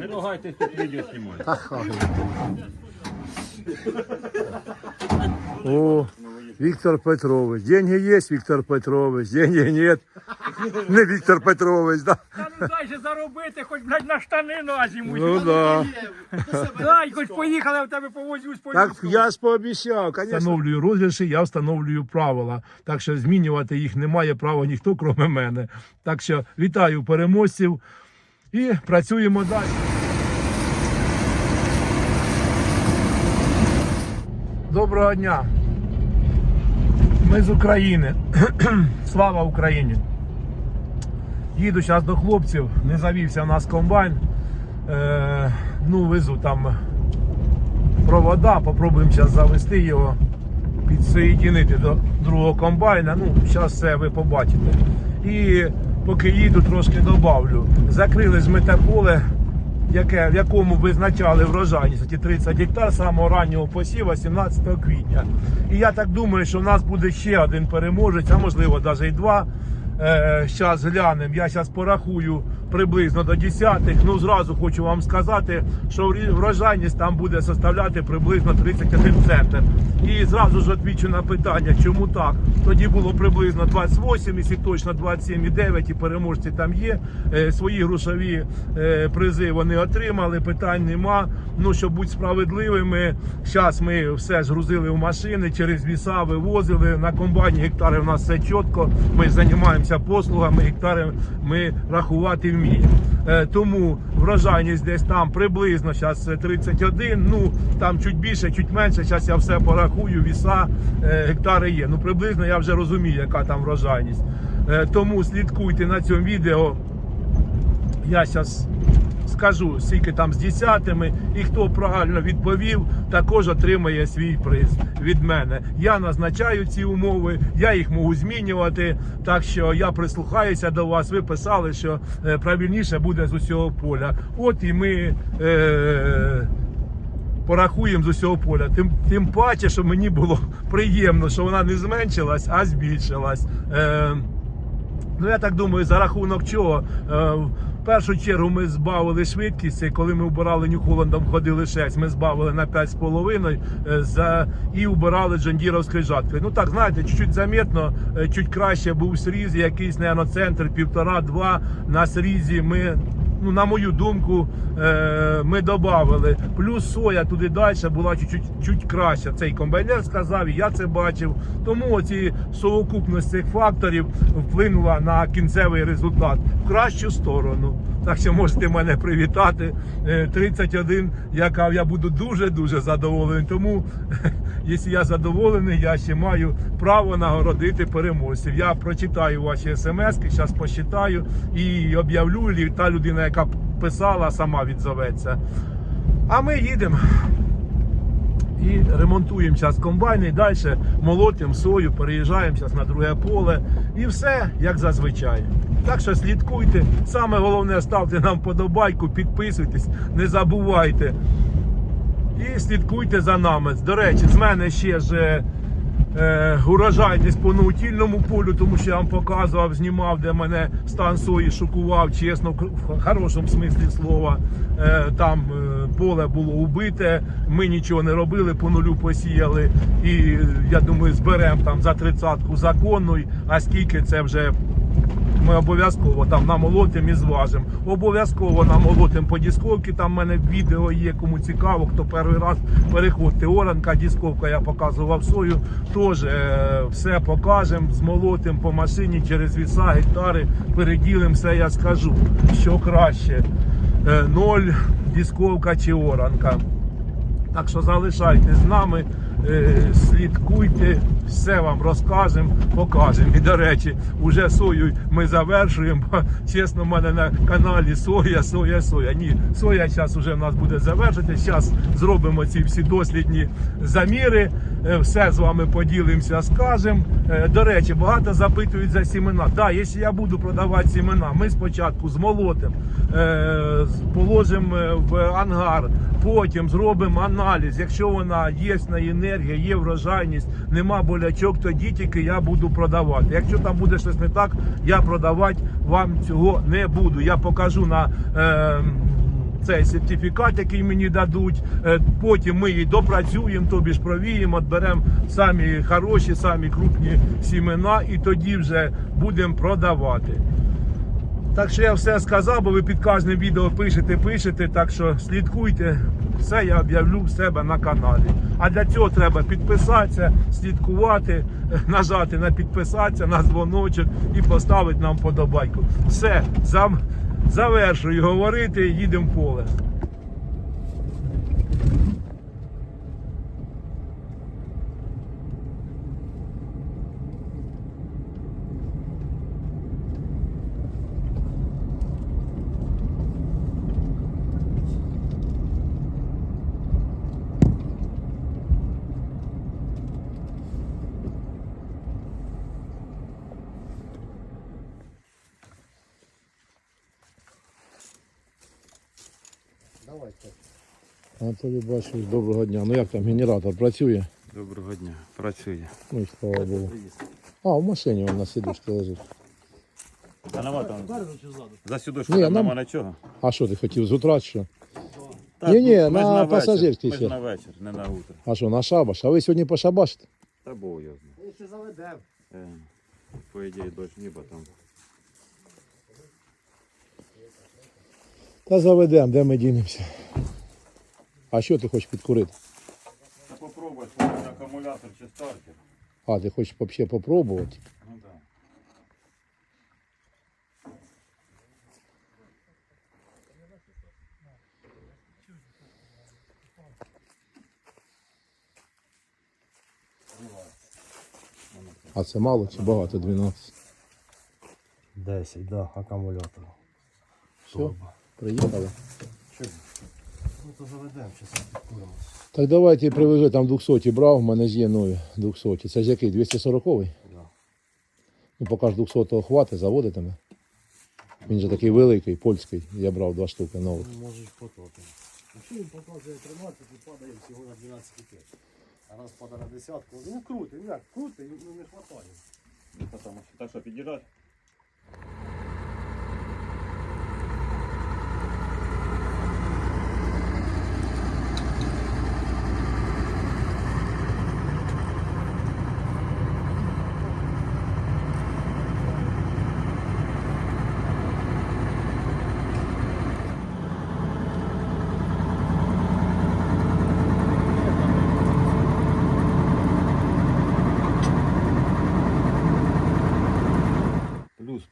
Не ногайтесь тут відео знімати. О, Віктор Петрович. Деньги є, Віктор Петрович, деньги нет. Не Віктор Петрович, да? Та ну дай же заробити, хоч блядь, на штани на зиму. Ну да. Дай, хоч поїхали, я в тебе повозюсь по Так лісу. я ж пообіцяв, звісно. Встановлюю розіграші, я встановлюю правила. Так що змінювати їх не має права ніхто, крім мене. Так що вітаю переможців і працюємо далі. Доброго дня. Ми з України. Слава Україні! Їду зараз до хлопців, не завівся у нас комбайн. Е, ну, везу там провода, попробуємо зараз завести його, підсоєдинити до другого комбайна. Ну, зараз все ви побачите. І поки їду, трошки добавлю. Закрили з метаполе, яке, в якому визначали врожайність ті 30 гектар самого раннього посіва 17 квітня. І я так думаю, що в нас буде ще один переможець, а можливо навіть і два. Зараз глянемо. Я зараз порахую приблизно до десятих. Ну зразу хочу вам сказати, що врожайність там буде составляти приблизно 31 центр. І зразу ж відповідаю на питання, чому так. Тоді було приблизно 28, якщо точно 27,9 і переможці там є. Е, Свої грошові е, призи вони отримали. Питань нема. Ну щоб бути справедливими, зараз ми все згрузили в машини, через віса вивозили на комбайні. Гектари в нас все чітко. Ми займаємося послугами. Гектари ми рахувати вміємо. Е, Тому врожайність десь там приблизно зараз 31, ну там чуть більше, чуть менше. Зараз я все порахую, віса, е, гектари є. Ну приблизно я вже розумію, яка там врожайність. Е, Тому слідкуйте на цьому відео. Я зараз скажу, скільки там з десятими, і хто правильно відповів, також отримає свій приз від мене. Я назначаю ці умови, я їх можу змінювати. Так що я прислухаюся до вас. Ви писали, що е, правильніше буде з усього поля. От і ми. Е- порахуємо з усього поля. Тим, тим паче, що мені було приємно, що вона не зменшилась, а збільшилась. Е, ну я так думаю, за рахунок чого. Е, першу чергу ми збавили швидкість, і коли ми вбирали Нью-Холландом, ходили 6, ми збавили на 5,5 е, за, і вбирали джандіровською жаткою. Ну так, знаєте, чуть-чуть замітно, е, чуть краще був сріз, якийсь, наверное, центр, півтора-два на срізі ми ну, на мою думку, е, ми додали. Плюс соя туди далі була чуть-чуть чуть краща. Цей комбайнер сказав, і я це бачив. Тому оці совокупність цих факторів вплинула на кінцевий результат в кращу сторону. Так що можете мене привітати. Е, 31, яка я буду дуже-дуже задоволений. Тому, якщо я задоволений, я ще маю право нагородити переможців. Я прочитаю ваші смски, зараз посчитаю і об'явлю, та людина, яка писала, сама відзоветься. А ми їдемо і ремонтуємо зараз комбайни, і далі молотимо сою, переїжджаємо зараз на друге поле і все як зазвичай. Так що слідкуйте. Саме головне ставте нам подобайку, підписуйтесь, не забувайте. І слідкуйте за нами. До речі, з мене ще ж е, урожайність по наутільному полю, тому що я вам показував, знімав, де мене стан сої шокував, чесно, в хорошому смислі слова. Е, там е, поле було убите, ми нічого не робили, по нулю посіяли. І е, я думаю, зберемо там за тридцятку законну, а скільки це вже ми обов'язково там намолотимо і зважимо. Обов'язково намолотимо по дисковці. Там в мене відео є, кому цікаво, хто перший раз переходьте. Оранка, дисковка, я показував сою. Теж е, все покажемо, змолотимо по машині через віса, гектари, переділимо все, я скажу, що краще. Е, ноль, дисковка чи оранка. Так що залишайтесь з нами, слідкуйте, все вам розкажемо, покажемо. І до речі, уже сою ми завершуємо. Чесно, в мене на каналі соя, соя, соя. Ні, соя зараз вже в нас буде завершити. Зараз зробимо ці всі дослідні заміри. Е, Все з вами поділимося, скажемо. Е, До речі, багато запитують за сімена. Так, якщо я буду продавати сімена, ми спочатку змолотимо, е, положимо в ангар, потім зробимо аналіз. Якщо вона є на енергія, є врожайність, нема болячок, тоді тільки я буду продавати. Якщо там буде щось не так, я продавати вам цього не буду. Я покажу на. Е, цей сертифікат, який мені дадуть. Е, Потім ми її допрацюємо, тобі ж провіємо, беремо самі хороші, самі крупні сімена, і тоді вже будемо продавати. Так що я все сказав, бо ви під кожним відео пишете, пишете, так що слідкуйте. Все я об'явлю в себе на каналі. А для цього треба підписатися, слідкувати, нажати на підписатися, на дзвоночок і поставити нам подобайку. Все, зам, завершую говорити, їдемо в поле. Анатолій бачу, доброго дня. Ну як там генератор працює? Доброго дня. Працює. Ну і слава Богу. А, в машині він на сидушці лежить. А нема там. За сюдочку Ні, там нам- нема нічого. А що ти хотів з утра чи що? Так, Ні-ні, ми ж на вечір. пасажирський Ми ще. ж на вечір, не на утро. А що, на шабаш? А ви сьогодні пошабашите? Та Бог його знає. Ще заведемо. Е, По ідеї дощ ніба там. Та заведемо, де ми дінемося. А що ти хочеш підкурити? Та попробуй, сьогодні акумулятор чи стартер. А, ти хочеш взагалі попробувати? Ну так. А це мало чи багато? 12. 10, да, акумулятор. Все, приїхали. То заведемо, зараз підкуримо. Так давайте привези там 200 брав, в мене є нові 200. Це ж який? 240-й? Да. Ну поки ж 200-го хватить, заводитиме. Він же такий великий, польський. Я брав два штуки нових. Ну, Можеш потоки. Якщо він показує 13 і падає всього на 12,5. А раз падає на десятку, ну крути, як, крути, ну не хватає. Ну, що так що під'їжджати?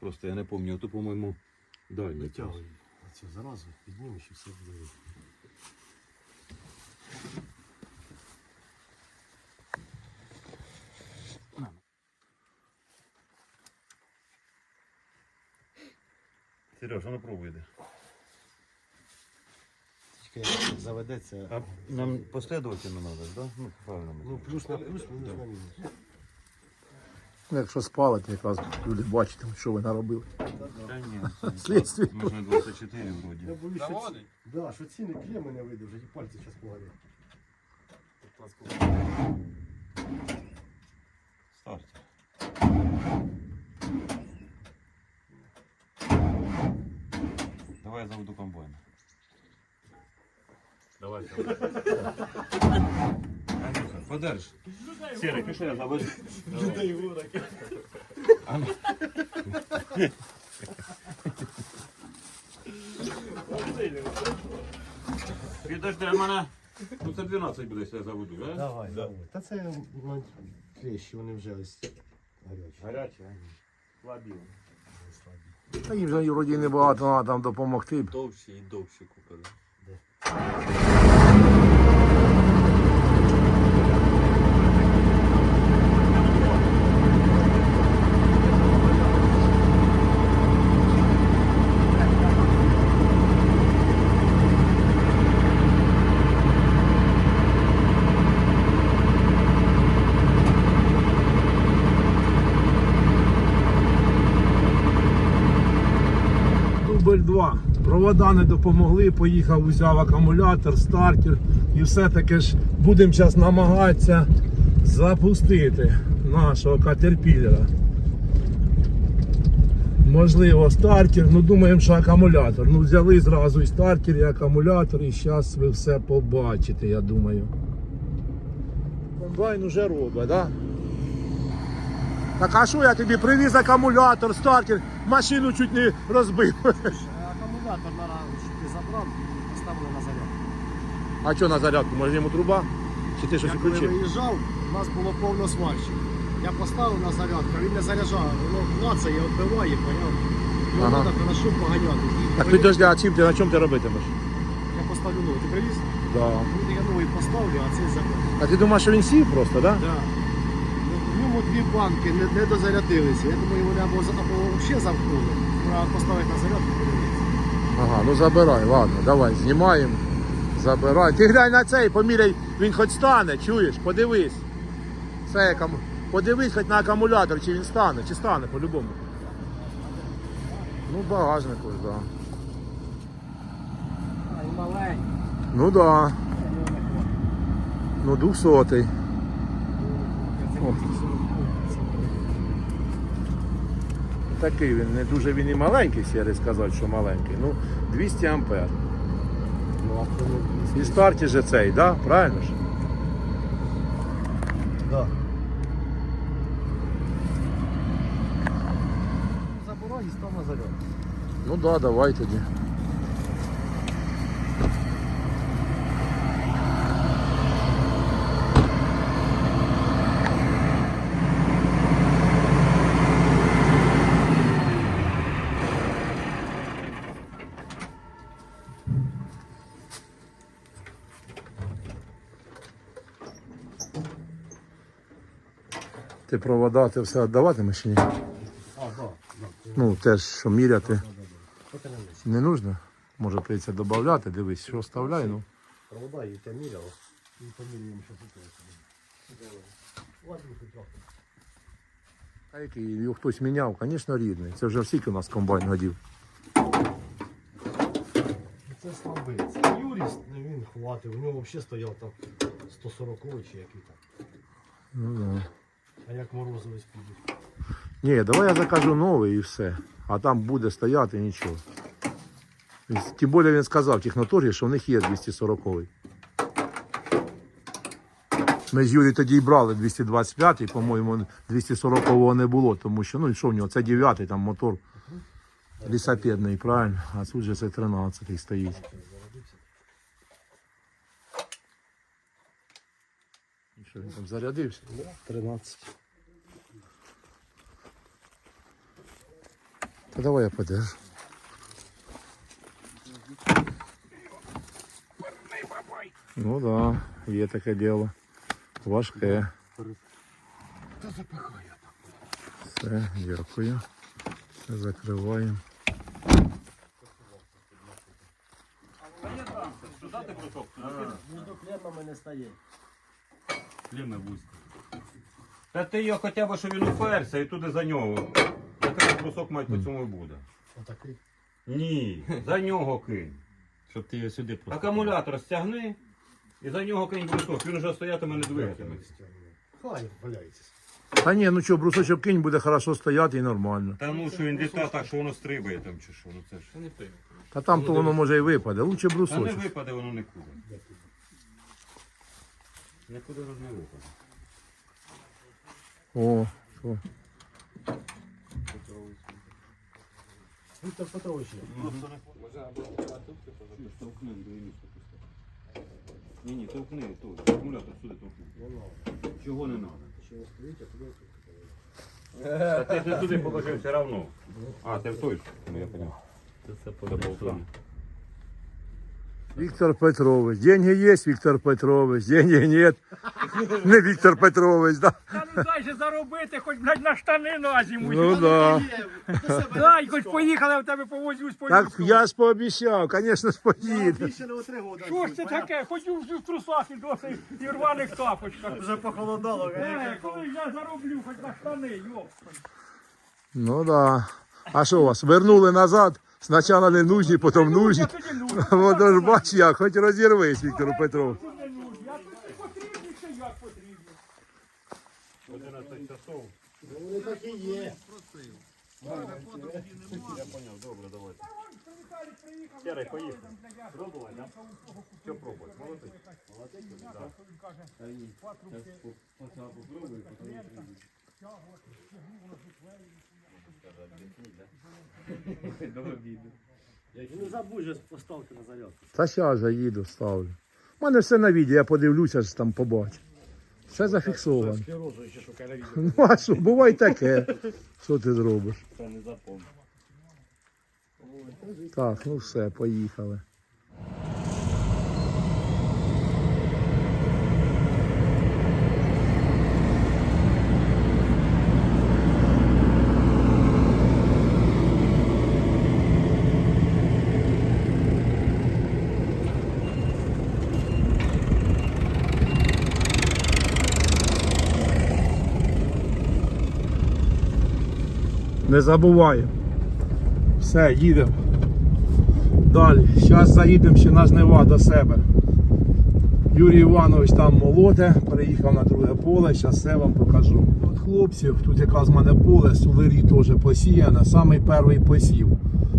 Плюс просто, я не пам'ятаю, то, по-моєму, дальній. Витягуй оцю заразу, піднімеш і все буде. Сереж, ну пробуй йде. Тільки заведеться, А нам последовательно треба, да? Ну, правильно. ну плюс на плюс, мінус на мінус. Ну, Якщо спалить, якраз люди бачитимуть, що ви наробили. Та ні, Слідстві. ми 24 вроді. Я боюсь, що, ці... да, що ціни мене вийде, вже і пальці зараз погорять. Старт. Давай я заведу комбайн. Давай, Андрюха, подержи. Серый, пиши, я. А ну. Підожди, а мене. Ну це 12 буде, якщо я заведу, да? Давай, давай. Та це ну, клещі, вони вже ось гарячі. Гаряче, слабі. Та їм же вроді небагато, треба там допомогти. Довші і довші купили. Дубль Провода не допомогли, поїхав, взяв акумулятор, стартер і все-таки ж будемо зараз намагатися запустити нашого катерпілера. Можливо, стартер, ну думаємо, що акумулятор. Ну взяли зразу і стартер, і акумулятор, і зараз ви все побачите, я думаю. Комбайн уже робить, да? Так а що я тобі привіз акумулятор, стартер, машину чуть не розбив. Акумулятор на що ти забрав, поставили на зарядку. А що на зарядку? Може йому труба? Чи ти щось Я коли включив? виїжджав, у нас було повно сварщиків. Я поставив на зарядку, а він не заряджає, воно клацає, відбиває, поняв? Його Ага. треба що поганяти. Так ти дожди, а чим ти на чому ти робитимеш? Я поставлю новий. Ти привіз? Да. Ну, я новий поставлю, а цей забрав. А ти думаєш, що він сів просто. Да? Да. Ну, В ньому дві банки не, не дозарядилися. Я думаю, вони або, за- або взагалі замкнули. Треба поставити на зарядку. Ага, ну забирай, ладно, давай, знімаємо. Забирай. Ти глянь на цей, поміряй, він хоч стане, чуєш, подивись. Це акум... Подивись хоч на акумулятор, чи він стане, чи стане по-любому. Ну, багажник ось, да. А, і маленький. Ну да. Ну, двохсотий. О. Такий він, не дуже він і маленький, сірий сказати, що маленький. Ну, 200 ампер. Ну. І старті же цей, да? Правильно ж? Да. Забирай і став на зарядку. Ну да, давай тоді. Ти провода, ти все віддаватимеш чи ні? Ну, теж, що міряти. Не нужно. Може прийдеться додати, дивись, що вставляй, ну. Провода і те міряв. І поміряємо, що тут. А який його хтось міняв, звісно, рідний. Це вже всіх у нас комбайн годів. Це слабець. Юріст, не він хватив. У нього взагалі стояв там 140 чи який там. Ну, да. А як морозовець підуть. Ні, давай я закажу новий і все. А там буде стояти нічого. Тим більше він сказав техноторгі, що в них є 240-й. Ми з Юрій тоді й брали 225-й, по-моєму, 240-го не було, тому що, ну що в нього, це 9-й, там мотор лісопедний, правильно? А тут же це 13-й стоїть. Що він там зарядився? 13. Та давай я подержу. Ну да, є таке діло. Важке. Все, дякую. Все закриваємо. Дати брусок? Між клеммами не стає. Клімне вузько. Та ти його хоча б, щоб він уперся і туди за нього. Якраз брусок мать по цьому і буде. Отакий. Ні, за нього кинь. Щоб ти його сюди просто. Акумулятор стягни і за нього кинь брусок. Він вже стоятиме не двигатиметься. Хай валяється. Та ні, ну що, брусочок кинь буде хорошо стояти і нормально. Та ну що він літа так, що воно стрибає там чи що. Ну це ж. Та там то воно може і випаде. Лучше Та не брусочок. випаде воно нікуди. Нікуди не випаде. О, що? Віктор Петрович. Місце пусти. Ні, ні, товкни, той. Акумулятор сюди товкни. Чого не треба? Та ти ж не туди положив все одно. А, ти в той. Ну я поняв. Це Це болта. Віктор Петрович. Деньги є, Віктор Петрович, деньги нет. Не Віктор Петрович, да? Та ну дай же заробити, хоч блядь, на штани на зиму. Ну да. Дай, хоч поїхали, я в тебе повозюсь по Так я ж пообіцяв, звісно ж поїду. Три. Що ж це таке? Хоч у в трусах і досить і рваних тапочках. Вже похолодало. Е, коли я зароблю, хоч на штани, йоп. Ну да. А що у вас? Вернули назад? Спочатку не нужні, потім нужні. Ну. Воно ж бач як, хоч розірвись, Віктору як потрібно. Вони так і є. Я поняв, добре, давайте. Серий, поїхали. Пробувати, так? Що пробувати? Молодець. Молодець? Так. Ну, Не забудь же поставки на зарядку. Та щас же їду, ставлю. У мене все на відео, я подивлюся, ж там побачу. Все зафіксовано. Ну а що, буває таке. Що ти зробиш? Це не запомнив. Так, ну все, поїхали. Не забувай. Все, їдемо. Далі. Зараз заїдемо ще на жнива до себе. Юрій Іванович там молоте, переїхав на друге поле, зараз все вам покажу. От хлопців, тут якраз в мене поле, сулері теж посіяне, самий перший посів.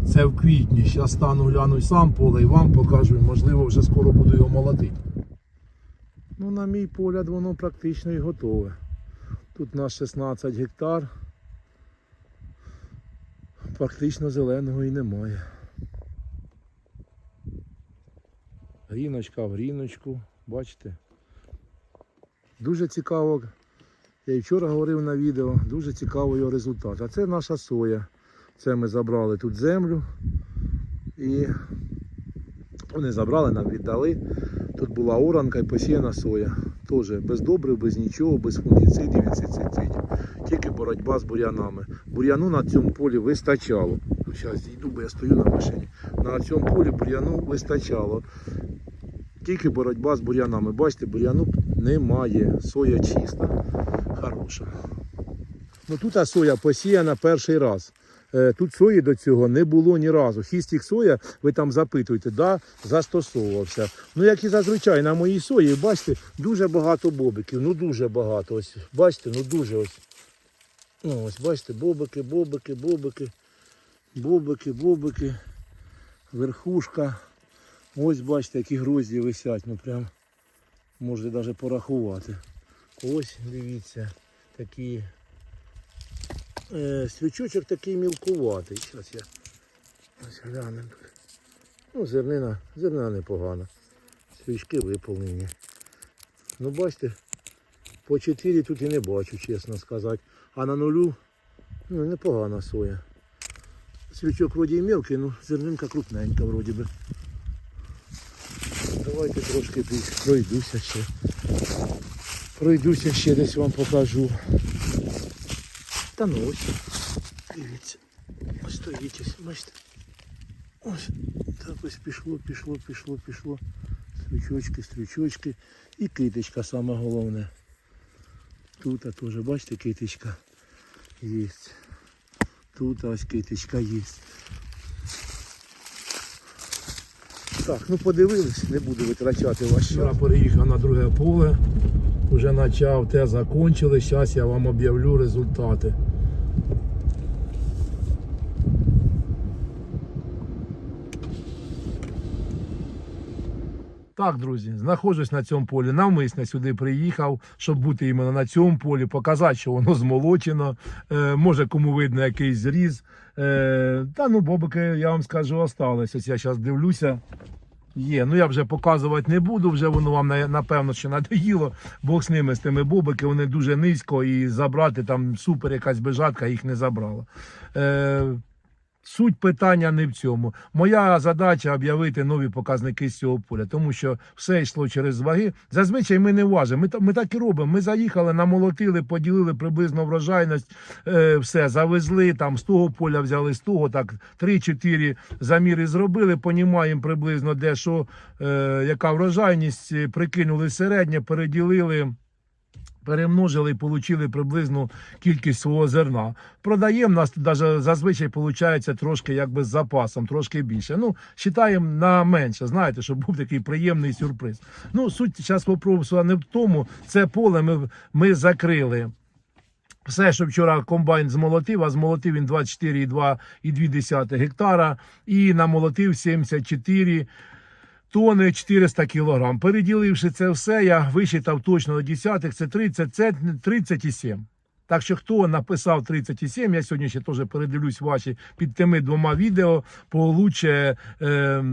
Це в квітні. Зараз стану гляну сам поле і вам покажу. Можливо, вже скоро буду його молотити. Ну, на мій погляд, воно практично і готове. Тут на 16 гектар. Практично зеленого і немає. Гріночка в гріночку, бачите? Дуже цікаво, я і вчора говорив на відео, дуже цікавий його результат. А це наша соя. Це ми забрали тут землю і вони забрали, нам віддали. Тут була оранка і посіяна соя. Теж без добрив, без нічого, без фунгіцидів, інсектицидів. Тільки боротьба з бур'янами. Бур'яну на цьому полі вистачало. Зараз зійду, бо я стою на машині. На цьому полі бур'яну вистачало. Тільки боротьба з бур'янами. Бачите, бур'яну немає. Соя чиста, хороша. Ну тут соя посіяна перший раз. Е, Тут сої до цього не було ні разу. Хістік соя, ви там запитуєте, да, застосовувався. Ну, як і зазвичай на моїй сої, бачите, дуже багато бобиків. Ну дуже багато. Ось, бачите, ну дуже ось. Ну, ось, бачите, бобики, бобики, бобики, бобики, бобики, верхушка. Ось бачите, які грозді висять, ну прям можете навіть порахувати. Ось, дивіться, такі. Е, свічочок такий мілкуватий. Зараз я ось глянемо. Ну, зернина, зернина непогана. Свічки виповнені. Ну, бачите, по 4 тут і не бачу, чесно сказати. А на нулю ну, непогана соя. Свічок вроді і мелкий, ну зернинка крупненька вроді би. Давайте трошки пройдуся ще. Пройдуся ще десь вам покажу. Та ну. Дивіться. Ось стоїть ось, бачите. Ось. Так ось пішло, пішло, пішло, пішло. Стрючочки, стрючочки. І китичка саме головне. Тут а теж, бачите, китичка є. Тут ось китичка є. Так, ну подивились, не буду витрачати ваш час. Я переїхав на друге поле, вже почав, те закончили. Зараз я вам об'явлю результати. Так, друзі, знаходжусь на цьому полі. Навмисно сюди приїхав, щоб бути іменно на цьому полі, показати, що воно змолочено. Е, може, кому видно якийсь зріз. Е, та ну, бобики, я вам скажу, остались. Ось я зараз дивлюся. Є, ну я вже показувати не буду, вже воно вам напевно ще надоїло. Бог з ними, з тими бобики, вони дуже низько і забрати там супер якась бежатка їх не забрала. Е, Суть питання не в цьому. Моя задача об'явити нові показники з цього поля, тому що все йшло через ваги. Зазвичай ми не важимо. Ми, ми так і робимо. Ми заїхали, намолотили, поділили приблизно врожайність, е, все завезли там з того поля, взяли з того. Так 3-4 заміри зробили. Понімаємо приблизно де що, е, яка врожайність, прикинули середнє, переділили перемножили і отримали приблизну кількість свого зерна. Продаємо нас даже зазвичай виходить трошки якби з запасом, трошки більше. Ну, вважаємо на менше, знаєте, щоб був такий приємний сюрприз. Ну, суть зараз вопросу не в тому, це поле ми, ми закрили. Все, що вчора комбайн змолотив, а змолотив він 24,2 гектара і намолотив 74 тони 400 кілограм. Переділивши це все, я висчитав точно до десятих, це 30, це 37. Так що хто написав 37, я сьогодні ще теж передивлюсь ваші під тими двома відео, получе е,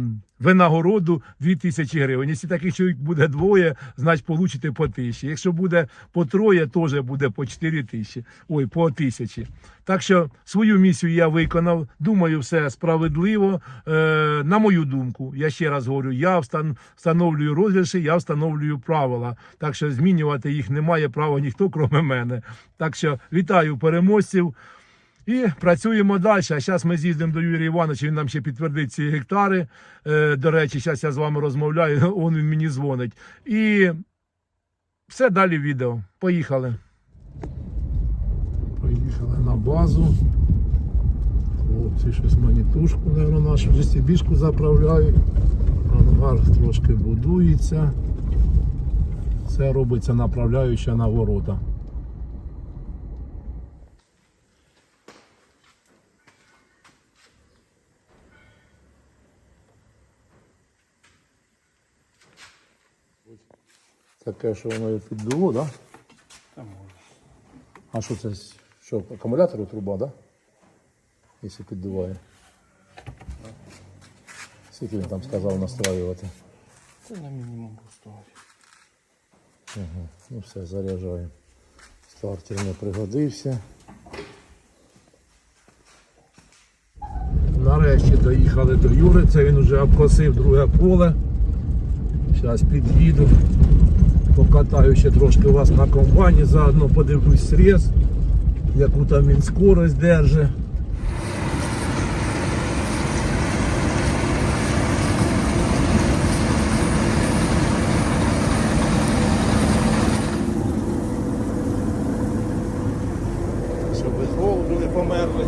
винагороду 2000 гривень. Якщо таких чоловік буде двоє, значить получите по тисячі. Якщо буде по троє, теж буде по 4 тисячі. Ой, по тисячі. Так що свою місію я виконав. Думаю, все справедливо. Е, на мою думку, я ще раз говорю, я встан, встановлюю розіграші, я встановлюю правила. Так що змінювати їх немає права ніхто, крім мене. Так що вітаю переможців. І працюємо далі. А зараз ми з'їздимо до Юрія Івановича, він нам ще підтвердить ці гектари. Е, до речі, зараз я з вами розмовляю, він мені дзвонить. І все далі відео. Поїхали. Поїхали на базу. Хлопці щось манітушку, мабуть, нашу GCB-шку заправляють. Ангар трошки будується. Це робиться направляюча на ворота. Таке, що воно і піддуло, так? Да? Та може. А що це? Що, акумулятору труба, да? Якщо піддуває. Скільки він там сказав настраювати? Це на мінімум поставити. Ага. Ну все, заряджаємо. Стартер не пригодився. Нарешті доїхали до Юри, це він вже обкосив друге поле. Зараз під'їду. Покатаю ще трошки вас на комбайні, заодно подивлюсь срез, яку там він скорость держить. Щоб без не померли.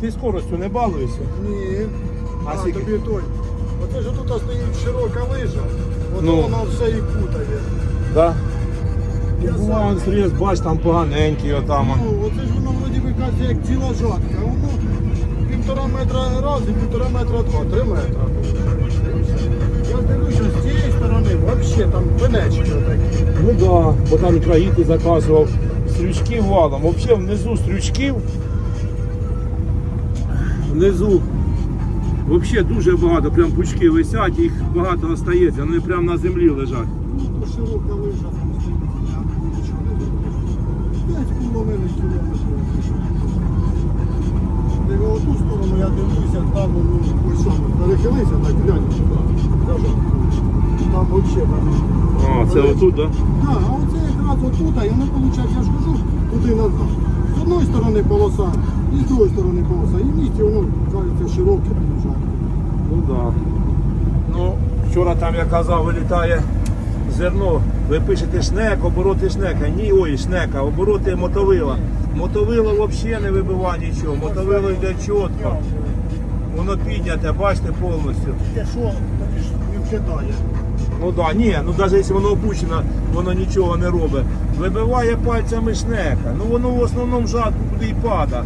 Ти скоростю не балуєшся? Ні. А А, тобі той. Оце ж тут стоїть широка лижа, от Ну. воно все і кутає. Да. Я Ну, буває, сам- бач, там поганенький отам. Ну, оце ж воно вроді би каже, як ціла жатка. Воно півтора метра раз і півтора метра два, три метра. Я дивлюся, з цієї сторони взагалі там пенечки отакі. Ну да, бо там краї ти заказував стрючки валом. Взагалі внизу стрючків. Внизу взагалі дуже багато, прям пучки висять, їх багато остається, вони прямо на землі лежать. Ну, широка лижа там стоїть. Я нічого не зроблю. П'ять половиною кілометрів. Диви, оту сторону я дивлюся, там ну, ось саме, перехилися, так глянь сюди. Даже. Там взагалі там. А, це отут, так? Так, а оце якраз отут, і воно виходить, я ж кажу, туди назад. З одної сторони полоса, і з другої сторони полоса. І в місті воно кажеться широке да. Ну, вчора там я казав, вилітає зерно. Ви пишете шнек, обороти шнека. Ні, ой, шнека, обороти мотовила. Мотовило взагалі не вибива нічого. Мотовило йде чітко. Воно підняте, бачите, повністю. Що, не вкидає. Ну да, ні, ну навіть якщо воно опущено, воно нічого не робить. Вибиває пальцями шнека. Ну воно в основному жатку туди і пада.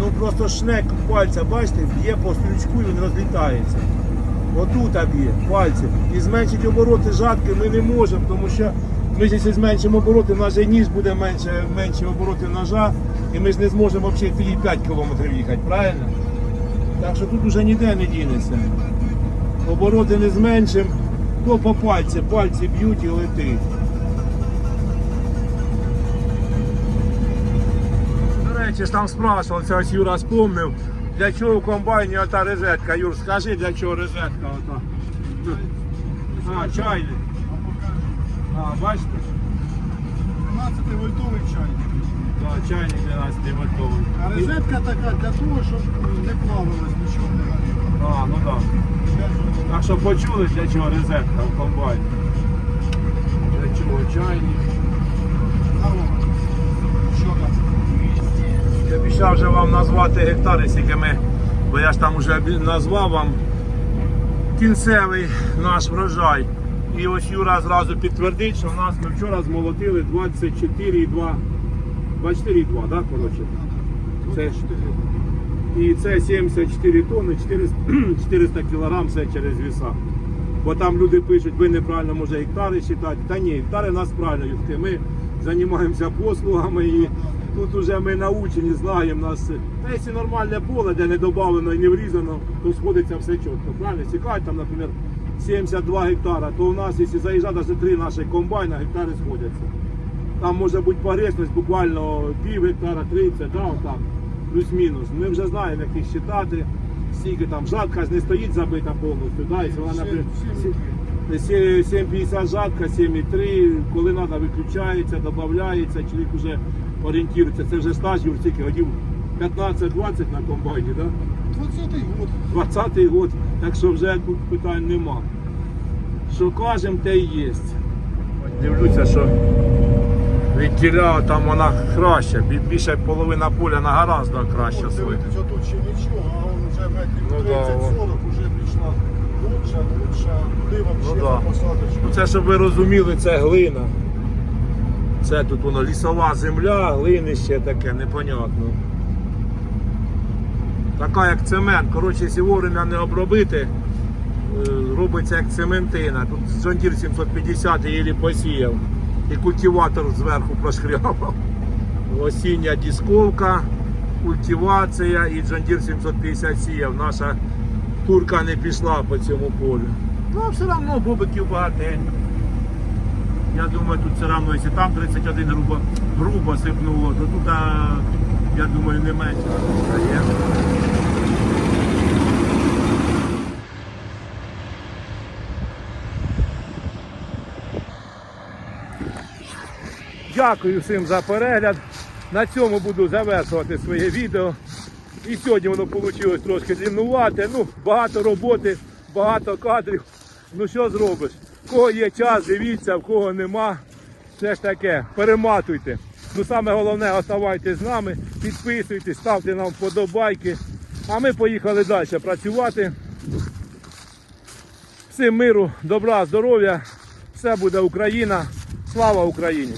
Ну просто шнек пальця, бачите, б'є по стрючку і він розлітається. Отут б'є пальці. І зменшити обороти жатки ми не можемо, тому що ми якщо зменшимо обороти, в нас же ніж буде менше, менші обороти ножа, і ми ж не зможемо взагалі 5 кілометрів їхати, правильно? Так що тут уже ніде не дінеться. Обороти не зменшимо, то по пальці, пальці б'ють і летить. До речі, там спрашував, це ось Юра спомнив, для чого в комбайні ота розетка. Юр, скажи, для чого розетка ота. А, чайник. А, бачите? 12 вольтовий чайник. Да, чайник 12 вольтовий. А розетка така для того, щоб не плавалось нічого. А, ну так. Так що почули, для чого розетка в комбайні. Для чого чайник. А от, що там? Я обіцяв вже вам назвати гектари, скільки ми, бо я ж там вже назвав вам кінцевий наш врожай. І ось Юра зразу підтвердить, що в нас ми вчора змолотили 24,2. 24,2, так, коротше? Це, і це 74 тонни, 400, 400 кілограм це через віса. Бо там люди пишуть, ви неправильно може гектари вважати. Та ні, гектари нас правильно. Ми займаємося послугами і тут вже ми научені, знаємо нас. Та якщо нормальне поле, де не додано і не врізано, то сходиться все чітко. Правильно? Сікають там, наприклад, 72 гектара, то у нас, якщо заїжджати навіть три наші комбайна, гектари сходяться. Там може бути погрешність буквально пів гектара, 30, да, отак, плюс-мінус. Ми вже знаємо, як їх считати, скільки там жатка ж не стоїть забита повністю. Да, якщо вона, наприклад, 7,50 жатка, 7,3, коли треба, виключається, додається, чоловік вже орієнтується. Це вже стаж, Юр, скільки годів 15-20 на комбайні, да? 20-й год. 20-й год, так що вже тут питань нема. Що кажемо, те і є. Дивлюся, що від тіля там вона краща, бі- більше половина поля на гораздо краще От свої. тут ще нічого, а он вже метрів Ну да, 30-40 вже пішла лучша, лучша, туди Ну вообще да. посадочку. Ну, Це, щоб ви розуміли, це глина. Це тут воно лісова земля, глинище таке, непонятно. Така як цемент. Коротше, якщо вовремя не обробити, е, робиться як цементина. Тут Джондір 750 її посіяв. І культиватор зверху прошкрябав. Осіння дисковка, культивація і Джондір 750 сіяв. Наша турка не пішла по цьому полю. Ну, все одно бобиків багатенько. Я думаю, тут все одно, якщо там 31 грубо, грубо сипнуло, то тут, я думаю, не менше. Дякую всім за перегляд. На цьому буду завершувати своє відео. І сьогодні воно вийшло трошки длиннувати. Ну, багато роботи, багато кадрів. Ну що зробиш? В кого є час, дивіться, в кого нема. Все ж таке, перематуйте. Ну саме головне, оставайтесь з нами, підписуйтесь, ставте нам вподобайки. А ми поїхали далі працювати. Всім миру, добра, здоров'я. Все буде Україна. Слава Україні!